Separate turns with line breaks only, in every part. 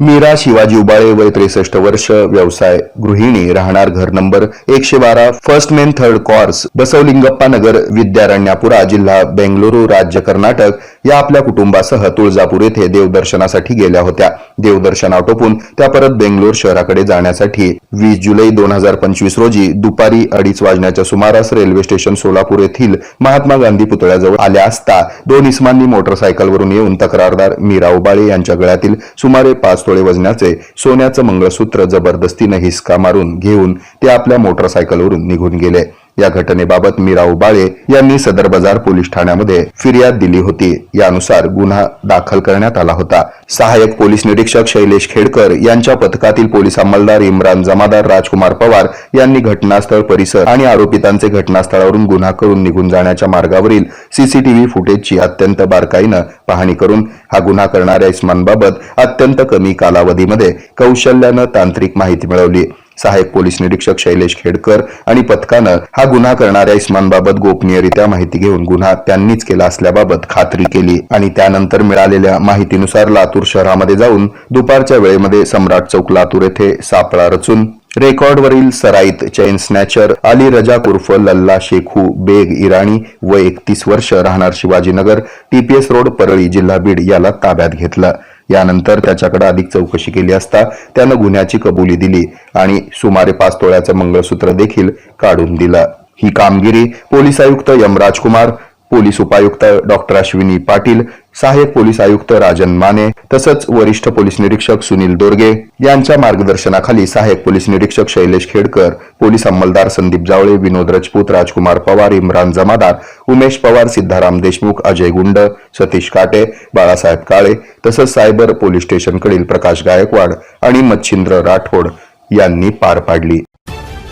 मीरा शिवाजी उबाळे वय त्रेसष्ट वर्ष व्यवसाय गृहिणी राहणार घर नंबर एकशे बारा first main third cross Basavalingappa Nagar Vidyaranyapura जिल्हा बेंगलुरू राज्य कर्नाटक या आपल्या कुटुंबासह तुळजापूर येथे देवदर्शनासाठी गेल्या होत्या. देवदर्शन आटोपून त्या परत बेंगलोर शहराकडे जाण्यासाठी वीस जुलै दोन हजार पंचवीस रोजी दुपारी अडीच वाजण्याच्या सुमारास रेल्वे स्टेशन सोलापूर येथील महात्मा गांधी पुतळ्याजवळ आल्या असता दोन इस्मांनी मोटरसायकलवरून येऊन तक्रारदार मीरा उबाळे यांच्या गळ्यातील सुमारे पाच तोळे वजनाचे सोन्याचं मंगळसूत्र जबरदस्तीनं हिसका मारून घेऊन ते आपल्या मोटरसायकलवरून निघून गेले. या घटनेबाबत मीरा उबाळे यांनी सदर बाजार पोलीस ठाण्यामध्ये फिर्याद दिली होती. यानुसार गुन्हा दाखल करण्यात आला होता. सहाय्यक पोलीस निरीक्षक शैलेश खेडकर यांच्या पथकातील पोलीस अंमलदार इम्रान जमादार राजकुमार पवार यांनी घटनास्थळ परिसर आणि आरोपितांचे घटनास्थळावरून गुन्हा करून निघून जाण्याच्या मार्गावरील सीसीटीव्ही फुटेजची अत्यंत बारकाईनं पाहणी करून हा गुन्हा करणाऱ्या इस्मांबाबत अत्यंत कमी कालावधीमध्ये कौशल्यानं तांत्रिक माहिती मिळवली. सहाय्यक पोलीस निरीक्षक शैलेश खेडकर आणि पथकानं हा गुन्हा करणाऱ्या इस्मानबाबत गोपनीयरित्या माहिती घेऊन गुन्हा त्यांनीच केला असल्याबाबत खात्री केली आणि त्यानंतर मिळालेल्या माहितीनुसार लातूर शहरामध्ये जाऊन दुपारच्या वेळेमध्ये सम्राट चौक लातूर येथे सापळा रचून रेकॉर्डवरील सराईत चैन स्नॅचर अली रजा उर्फ लल्ला शेखू बेग इराणी व एकतीस वर्ष राहणार शिवाजीनगर टीपीएस रोड परळी जिल्हा बीड याला ताब्यात घेतलं. यानंतर त्याच्याकडे अधिक चौकशी केली असता त्यानं गुन्ह्याची कबुली दिली आणि सुमारे पाच तोळ्याचं मंगळसूत्र देखील काढून दिलं. ही कामगिरी पोलीस आयुक्त यमराज कुमार पोलीस उपायुक्त डॉक्टर अश्विनी पाटील सहाय्यक पोलीस आयुक्त राजन माने तसंच वरिष्ठ पोलीस निरीक्षक सुनील दोरगे यांच्या मार्गदर्शनाखाली सहाय्यक पोलीस निरीक्षक शैलेश खेडकर पोलीस अंमलदार संदीप जावळे विनोद राजपूत राजकुमार पवार इम्रान जमादार उमेश पवार सिद्धाराम देशमुख अजय गुंड सतीश काटे बाळासाहेब काळे तसंच सायबर पोलीस स्टेशनकडील प्रकाश गायकवाड आणि मच्छिंद्र राठोड यांनी पार पाडली.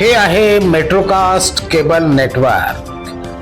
हे आहे मेट्रोकास्ट केबल नेटवर्क.